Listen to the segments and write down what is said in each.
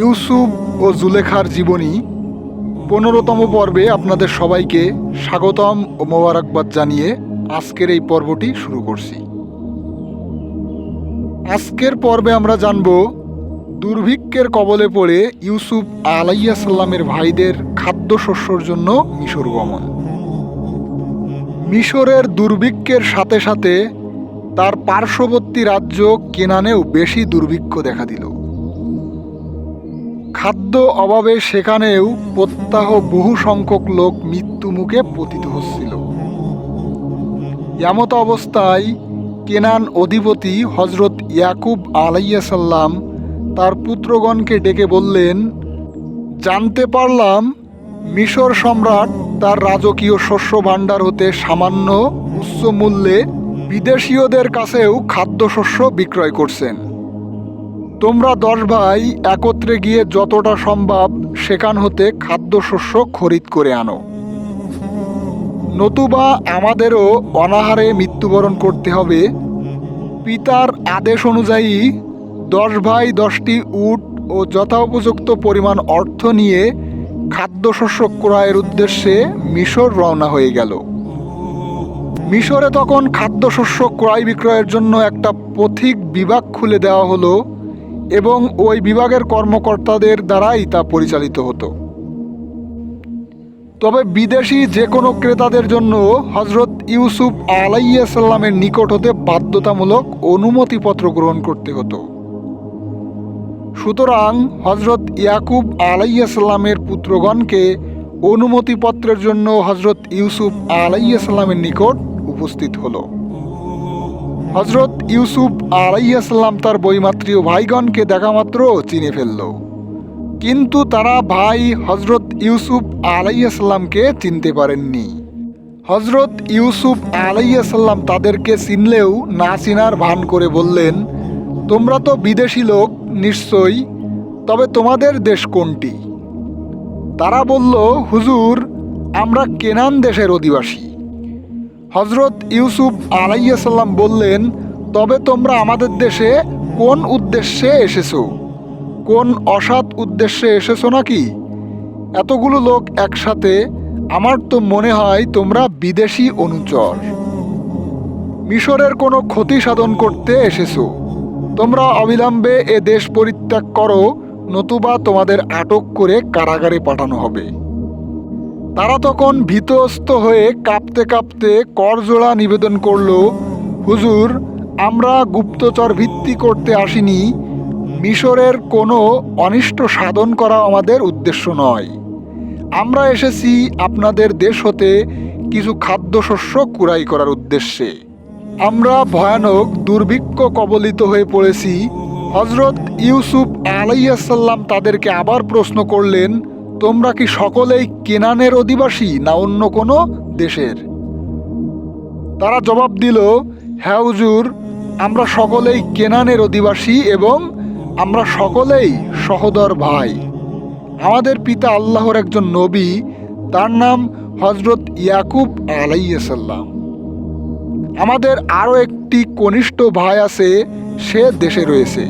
ইউসুফ ও জুলেখার জীবনী পনেরোতম পর্বে আপনাদের সবাইকে স্বাগতম ও মোবারকবাদ জানিয়ে আজকের এই পর্বটি শুরু করছি। আজকের পর্বে আমরা জানব দুর্ভিক্ষের কবলে পড়ে ইউসুফ আলাইয়া সাল্লামের ভাইদের খাদ্যশস্যর জন্য মিশর গমন। মিশরের দুর্ভিক্ষের সাথে সাথে তার পার্শ্ববর্তী রাজ্য কেনানেও বেশি দুর্ভিক্ষ দেখা দিল। খাদ্য অভাবে সেখানেও প্রত্যাহ বহু সংখ্যক লোক মৃত্যু মুখে পতিত হচ্ছিল। এমত অবস্থায় কেনান অধিপতি হজরত ইয়াকুব আলাইয়াসাল্লাম তার পুত্রগণকে ডেকে বললেন, জানতে পারলাম মিশর সম্রাট তার রাজকীয় শস্য ভাণ্ডার হতে সামান্য উচ্চ মূল্যে বিদেশীয়দের কাছেও খাদ্যশস্য বিক্রয় করছেন। তোমরা দশ ভাই একত্রে গিয়ে যতটা সম্ভব সেখান হতে খাদ্যশস্য খরিদ করে আনো। নতুবা আমাদেরও অনাহারে মৃত্যুবরণ করতে হবে। পিতার আদেশ অনুযায়ী দশ ভাই দশটি উট ও যথোপযুক্ত পরিমাণ অর্থ নিয়ে খাদ্যশস্য ক্রয়ের উদ্দেশ্যে মিশর রওনা হয়ে গেল। মিশরে তখন খাদ্যশস্য ক্রয় বিক্রয়ের জন্য একটা পথিক বিভাগ খুলে দেওয়া হলো। এবং ওই বিভাগের কর্মকর্তাদের দ্বারাই তা পরিচালিত হতো। তবে বিদেশি যে কোনো ক্রেতাদের জন্য হজরত ইউসুফ আলাইসাল্লামের নিকট হতে বাধ্যতামূলক অনুমতিপত্র গ্রহণ করতে হতো। সুতরাং হজরত ইয়াকুব আলাইসাল্লামের পুত্রগণকে অনুমতিপত্রের জন্য হজরত ইউসুফ আলাইসাল্লামের নিকট উপস্থিত হলো। হজরত ইউসুফ আলাইসাল্লাম তার বইমাত্রীয় ভাইগণকে দেখামাত্র চিনে ফেলল। কিন্তু তারা ভাই হজরত ইউসুফ আলাইসাল্লামকে চিনতে পারেননি। হজরত ইউসুফ আলাইসাল্লাম তাদেরকে চিনলেও না চিনার ভান করে বললেন, তোমরা তো বিদেশি লোক, নিশ্চয়ই, তবে তোমাদের দেশ কোনটি? তারা বলল, হুজুর, আমরা কেনান দেশের অধিবাসী। হজরত ইউসুফ আলাইসাল্লাম বললেন, তবে তোমরা আমাদের দেশে কোন উদ্দেশ্যে এসেছ? কোন অসৎ উদ্দেশ্যে এসেছ নাকি? এতগুলো লোক একসাথে, আমার তো মনে হয় তোমরা বিদেশি অনুচর। মিশরের কোনো ক্ষতি সাধন করতে এসেছ। তোমরা অবিলম্বে এ দেশ পরিত্যাগ করো, নতুবা তোমাদের আটক করে কারাগারে পাঠানো হবে। তারা তখন ভীতস্ত হয়ে কাঁপতে কাঁপতে করজোড়া নিবেদন করল, হুজুর, আমরা গুপ্তচর ভিত্তি করতে আসিনি। মিশরের কোনো অনিষ্ট সাধন করা আমাদের উদ্দেশ্য নয়। আমরা এসেছি আপনাদের দেশ হতে কিছু খাদ্যশস্য কুড়াই করার উদ্দেশ্যে। আমরা ভয়ানক, দুর্ভিক্ষ কবলিত হয়ে পড়েছি। হজরত ইউসুফ আলাইসাল্লাম তাদেরকে আবার প্রশ্ন করলেন তোমরা কি সকলেই কেনানের অধিবাসী না অন্য কোনো দেশের? তারা জবাব দিল হ্যাঁ আমরা সকলেই কেনানের অধিবাসী এবং আমরা সকলেই সহদর ভাই। আমাদের পিতা আল্লাহর একজন নবী, তার নাম হজরত ইয়াকুব আলাইসাল্লাম আমাদের আরও একটি কনিষ্ঠ ভাই আছে, সে দেশে রয়েছে।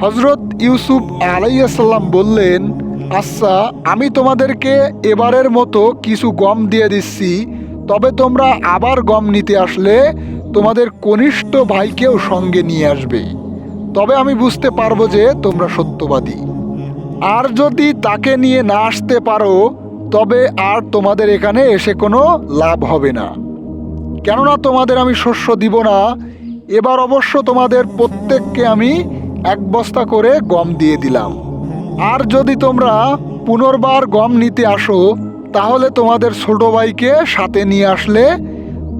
হজরত ইউসুফ আলাইসাল্লাম বললেন আচ্ছা আমি তোমাদেরকে এবারের মতো কিছু গম দিয়ে দিচ্ছি। তবে তোমরা আবার গম নিতে আসলে তোমাদের কনিষ্ঠ ভাইকেও সঙ্গে নিয়ে আসবে। তবে আমি বুঝতে পারব যে তোমরা সত্যবাদী। আর যদি তাকে নিয়ে না আসতে পারো, তবে আর তোমাদের এখানে এসে কোনো লাভ হবে না। কেননা তোমাদের আমি শস্য দিব না, এবার অবশ্য তোমাদের প্রত্যেককে আমি এক বস্তা করে গম দিয়ে দিলাম। আর যদি তোমরা পুনর্বার গম নিতে আসো, তাহলে তোমাদের ছোট ভাইকে সাথে নিয়ে আসলে,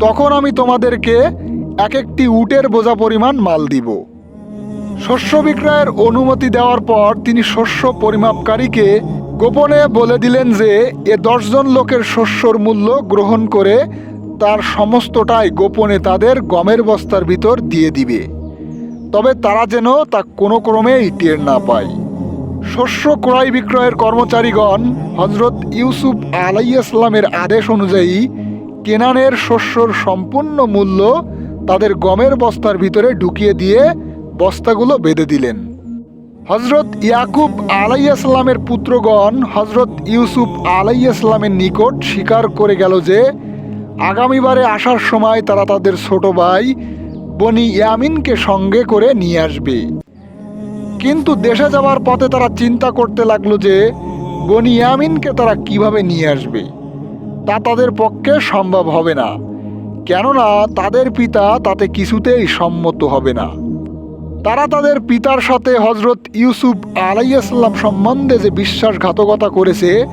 তখন আমি তোমাদেরকে এক একটি উটের বোঝা পরিমাণ মাল দিব। শস্য বিক্রয়ের অনুমতি দেওয়ার পর তিনি শস্য পরিমাপকারীকে গোপনে বলে দিলেন যে, এ দশজন লোকের শস্যর মূল্য গ্রহণ করে তার সমস্তটাই গোপনে তাদের গমের বস্তার ভিতর দিয়ে দিবে। তবে তারা যেন তা কোনো ক্রমেই টের না পায়। শস্য ক্রয় বিক্রয়ের কর্মচারীগণ হজরত ইউসুফ আলাইয়াসলামের আদেশ অনুযায়ী কেনানের শস্যর সম্পূর্ণ মূল্য তাদের গমের বস্তার ভিতরে ঢুকিয়ে দিয়ে বস্তাগুলো বেঁধে দিলেন। হজরত ইয়াকুব আলাইয়াসলামের পুত্রগণ হজরত ইউসুফ আলাইয়াসলামের নিকট স্বীকার করে গেল যে, আগামীবারে আসার সময় তারা তাদের ছোট ভাই বনি ইয়ামিনকে সঙ্গে করে নিয়ে আসবে। কিন্তু দেশে যাওয়ার পথে তারা চিন্তা করতে লাগল যে বনি ইয়ামিনকে তারা কীভাবে নিয়ে আসবে। তা তাদের পক্ষে সম্ভব হবে না। কেননা তাদের পিতা তাতে কিছুতেই সম্মত হবে না। তারা তাদের পিতার সাথে হজরত ইউসুফ আলাইসাল্লাম সম্বন্ধে যে বিশ্বাসঘাতকতা করেছে,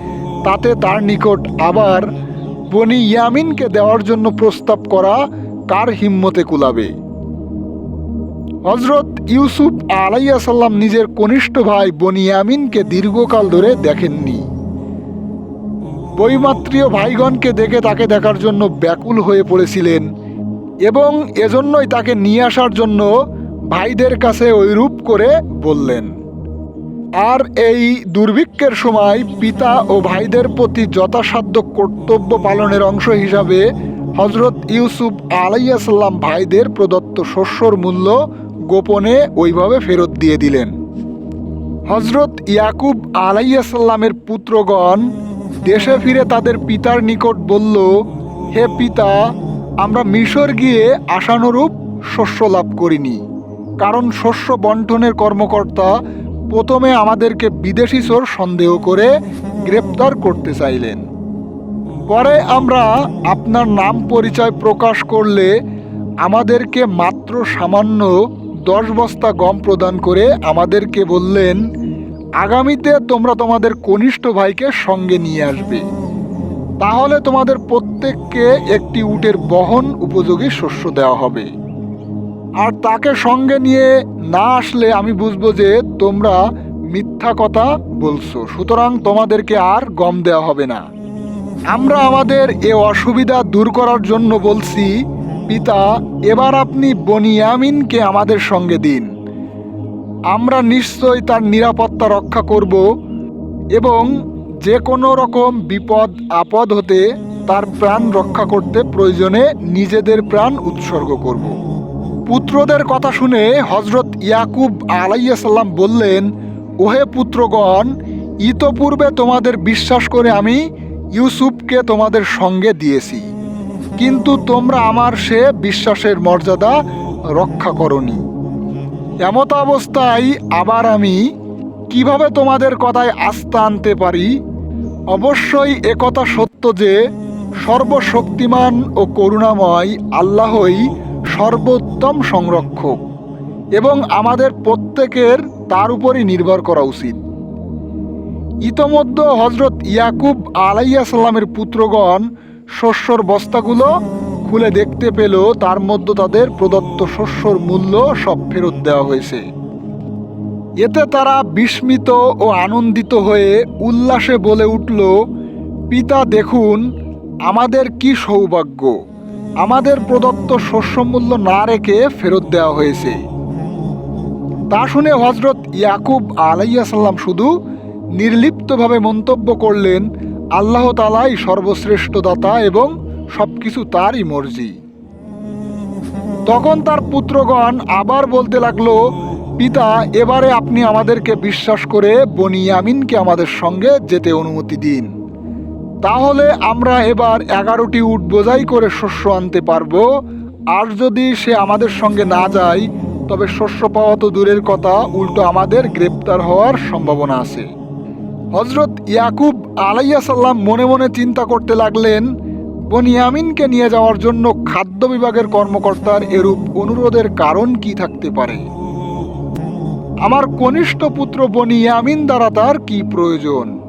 তাতে তার নিকট আবার বনি ইয়ামিনকে দেওয়ার জন্য প্রস্তাব করা কার হিম্মতে কুলাবে? হজরত ইউসুফ আলাইসাল্লাম নিজের কনিষ্ঠ ভাই বনিয়ামিনকে দীর্ঘকাল ধরে দেখেননি। বৈমাত্রীয় ভাইগণকে দেখে তাকে দেখার জন্য ব্যাকুল হয়ে পড়েছিলেন এবং এজন্যই তাকে নিয়ে আসার জন্য ভাইদের কাছে ওইরূপ করে বললেন, আর এই দুর্ভিক্ষের সময় পিতা ও ভাইদের প্রতি যথাসাধ্য কর্তব্য পালনের অংশ হিসাবে হজরত ইউসুফ আলাইয়াসাল্লাম ভাইদের প্রদত্ত শস্যর মূল্য গোপনে ওইভাবে ফেরত দিয়ে দিলেন। হজরত ইয়াকুব আলাইয়াসাল্লামের পুত্রগণ দেশে ফিরে তাদের পিতার নিকট বলল, হে পিতা, আমরা মিশর গিয়ে আশানুরূপ শস্য লাভ করিনি, কারণ শস্য বন্টনের কর্মকর্তা প্রথমে আমাদেরকে বিদেশি চোর সন্দেহ করে গ্রেপ্তার করতে চাইলেন। পরে আমরা আপনার নাম পরিচয় প্রকাশ করলে আমাদেরকে মাত্র সামান্য দশ বস্তা গম প্রদান করে আমাদেরকে বললেন, আগামীতে তোমরা তোমাদের কনিষ্ঠ ভাইকে সঙ্গে নিয়ে আসবে। তাহলে তোমাদের প্রত্যেককে একটি উটের বহন উপযোগী শস্য দেওয়া হবে। আর তাকে সঙ্গে নিয়ে না আসলে আমি বুঝব যে তোমরা মিথ্যা কথা বলছো, সুতরাং তোমাদেরকে আর গম দেওয়া হবে না। আমরা আমাদের এ অসুবিধা দূর করার জন্য বলছি পিতা, এবার আপনি বনিয়ামিনকে আমাদের সঙ্গে দিন। আমরা নিশ্চয়ই তার নিরাপত্তা রক্ষা করব এবং যে কোনো রকম বিপদ, আপদ হতে তার প্রাণ রক্ষা করতে প্রয়োজনে নিজেদের প্রাণ উৎসর্গ করব। পুত্রদের কথা শুনে হজরত ইয়াকুব আলাইসাল্লাম বললেন, ওহে পুত্রগণ, ইতপূর্বে তোমাদের বিশ্বাস করে আমি ইউসুফকে তোমাদের সঙ্গে দিয়েছি। কিন্তু তোমরা আমার সে বিশ্বাসের মর্যাদা রক্ষা করনি। এমত অবস্থায় আবার আমি কীভাবে তোমাদের কথায় আস্থা আনতে পারি? অবশ্যই একথা সত্য যে সর্বশক্তিমান ও করুণাময় আল্লাহই সর্বোত্তম সংরক্ষক এবং আমাদের প্রত্যেকের তার উপরই নির্ভর করা উচিত। ইতোমধ্যে হজরত ইয়াকুব আলাইয়া সাল্লামের পুত্রগণ শস্যর বস্তাগুলো খুলে দেখতে পেল তার মধ্যে তাদের প্রদত্ত শস্যর মূল্য সব ফেরত দেওয়া হয়েছে। এতে তারা বিস্মিত ও আনন্দিত হয়ে উল্লাসে বলে উঠল, পিতা, দেখুন, আমাদের কি সৌভাগ্য। আমাদের প্রদত্ত শস্যমূল্য না রেখে ফেরত দেওয়া হয়েছে তা শুনে হজরত ইয়াকুব আলাইয়া সাল্লাম শুধু নির্লিপ্তভাবে মন্তব্য করলেন আল্লাহ তালাই সর্বশ্রেষ্ঠ দাতা এবং সবকিছু তারই মর্জি। তখন তার পুত্রগণ আবার বলতে লাগল, পিতা, এবারে আপনি আমাদেরকে বিশ্বাস করে বনিয়ামিনকে আমাদের সঙ্গে যেতে অনুমতি দিন। তাহলে আমরা এবার এগারোটি উট বোঝাই করে শস্য আনতে পারব। আর যদি সে আমাদের সঙ্গে না যায়, তবে শস্য পাওয়া তো দূরের কথা, উল্টো আমাদের গ্রেপ্তার হওয়ার সম্ভাবনা আছে। হজরত ইয়াকুব আলাইয়া সাল্লাম মনে মনে চিন্তা করতে লাগলেন বনিয়ামিনকে নিয়ে যাওয়ার জন্য খাদ্য বিভাগের কর্মকর্তার এরূপ অনুরোধের কারণ কি থাকতে পারে? আমার কনিষ্ঠ পুত্র বনিয়ামিন দ্বারা তার কি প্রয়োজন?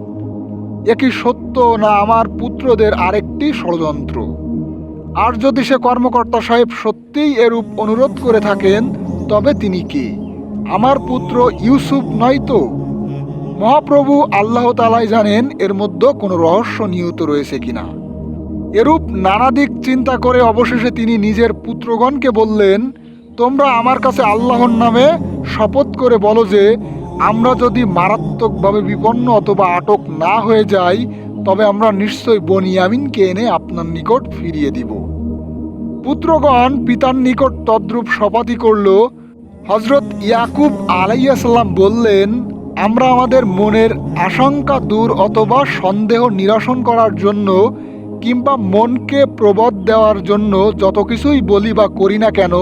একই সত্য না আমার পুত্রদের আরেকটি ষড়যন্ত্র? আর যদি সে কর্মকর্তা সাহেব সত্যিই এরূপ অনুরোধ করে থাকেন, তবে তিনি কে? আমার পুত্র ইউসুফ নয় তো? মহাপ্রভু আল্লাহ তালাই জানেন এর মধ্যে কোনো রহস্য নিহত রয়েছে কিনা। এরূপ নানা দিক চিন্তা করে অবশেষে তিনি নিজের পুত্রগণকে বললেন, তোমরা আমার কাছে আল্লাহর নামে শপথ করে বলো যে, আমরা যদি মারাত্মকভাবে বিপন্ন অথবা আটক না হয়ে যাই, তবে আমরা নিশ্চয়ই বনিয়ামিনকে এনে আপনার নিকট ফিরিয়ে দিব। পুত্রগণ পিতার নিকট তদ্রূপ শপথই করল। হজরত ইয়াকুব আলাইসাল্লাম বললেন আমরা আমাদের মনের আশঙ্কা দূর অথবা সন্দেহ নিরসন করার জন্য কিংবা মনকে প্রবোধ দেওয়ার জন্য যত কিছুই বলি বা করি না কেন,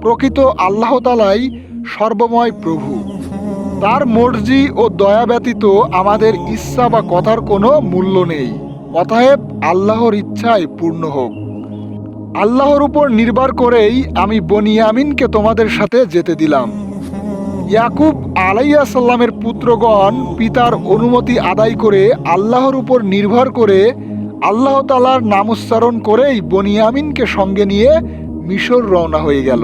প্রকৃত আল্লাহ তালাই সর্বময় প্রভু। তার মর্জি ও দয়া ব্যতীত আমাদের ইচ্ছা বা কথার কোনো মূল্য নেই। অতএব আল্লাহর ইচ্ছায় পূর্ণ হোক। আল্লাহর উপর নির্ভর করেই আমি বনিয়ামিনকে তোমাদের সাথে যেতে দিলাম। ইয়াকুব আলাইয়াসাল্লামের পুত্রগণ পিতার অনুমতি আদায় করে আল্লাহর উপর নির্ভর করে আল্লাহতালার নামোচ্চারণ করেই বনিয়ামিনকে সঙ্গে নিয়ে মিশর রওনা হয়ে গেল।